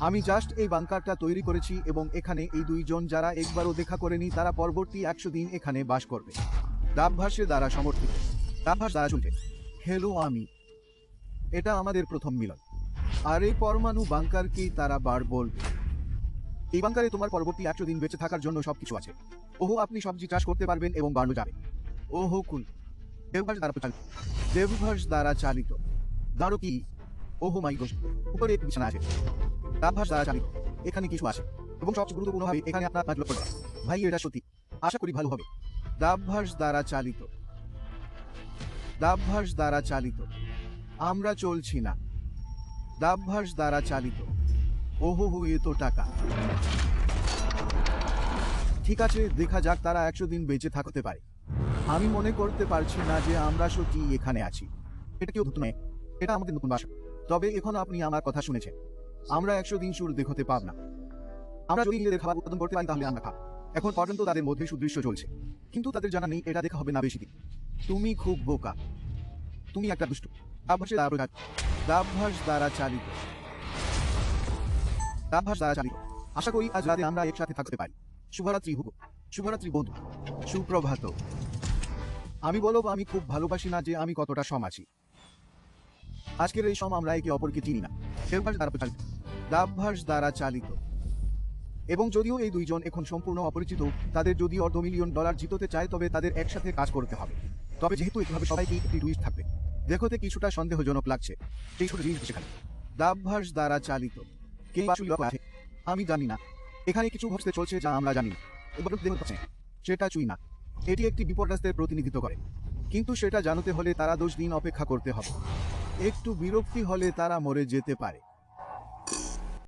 আমি জাস্ট এই বাংকারটা তৈরি করেছি এবং এখানে এই দুইজন যারা একবারও দেখা করেনি, তারা পরবর্তী একশো দিন এখানে বাস করবে। দাবভাসের দ্বারা সমর্থিত। দাবভাস দ্বারা চলছে। হ্যালো আমি। এটা আমাদের প্রথম মিলন। আর এই পরমাণু বাংকারকেই তারা বার বলবে? এই বাংকারে তোমার পরবর্তী একশো দিন বেঁচে থাকার জন্য সবকিছু আছে। ওহো, আপনি সবজি চাষ করতে পারবেন এবং বাড়ানো যাবে। ওহো, কুল। দেবভাস দ্বারা চালিত দেবভাস দ্বারা চালিত। দাঁড়ো কি ওহো, মাই উপরে বিছানা আছে। দাবভাস দ্বারা চালিত এখানে কিছু আছে। এবং সবচেয়ে গুরুত্বপূর্ণভাবে এখানে আপনার কাজ লক্ষ্য ভাই, এটা সত্যি। আশা করি ভালো হবে। দাবভাস দ্বারা চালিত। দাবভাস দ্বারা চালিত। আমরা চলছি না। দাবভাস দ্বারা চালিত। ওহো হো, এ তো টাকা। ঠিক আছে, দেখা যাক তারা একশো দিন বেঁচে থাকতে পারে। আমি মনে করতে পারছি না যে আমরা সত্যি এখানে আছি। এটা কেউ নয় এটা আমাদের নতুন বাসা তবে এখন আপনি আমার কথা শুনেছেন। আমরা একশো দিন সুর দেখতে পাব না। আমরা যদি নিজেদের খাবার উৎপাদন করতে পারি, তাহলে আমরা খাব। এখন পর্যন্ত তাদের মধ্যে সুদৃশ্য চলছে। কিন্তু তাদের জানা নেই, এটা দেখা হবে না বেশি দিন। তুমি খুব বোকা। তুমি একটা দুষ্ট। প্রকাশ দাবভাস দ্বারা চালিত। দাবভাস দ্বারা চালিত। আশা করি আজ রাতে আমরা একসাথে থাকতে পারি। শুভরাত্রি, হুগো। শুভরাত্রি, বন্ধু। সুপ্রভাত। আমি বলব, আমি খুব ভালোবাসি না যে আমি কতটা সম আছি আজকের এই সম আমরা একে অপরকে চিনি না। দেবভাস দ্বারা চালিত দাবভাস দ্বারা চালিত। এবং যদিও এই দুইজন এখন সম্পূর্ণ অপরিচিত, তাদের যদি অর্ধ মিলিয়ন ডলার জিততে চায়, তবে তাদের একসাথে কাজ করতে হবে। তবে যেহেতু এভাবে সবাইকে একটি টুইস্ট থাকবে, দেখতে কিছুটা সন্দেহজনক লাগছে সেই ছোট জিনিস সেখানে। দাবভাস দ্বারা চালিত। কে আছে আমি জানি না। এখানে কিছু ঘটতে চলছে যা আমরা জানি। সেটা চুই না। এটি একটি বিপর্যস্তের প্রতিনিধিত্ব করে। কিন্তু সেটা জানতে হলে তারা দশ দিন অপেক্ষা করতে হবে। একটু বিরক্তি হলে তারা মরে যেতে পারে।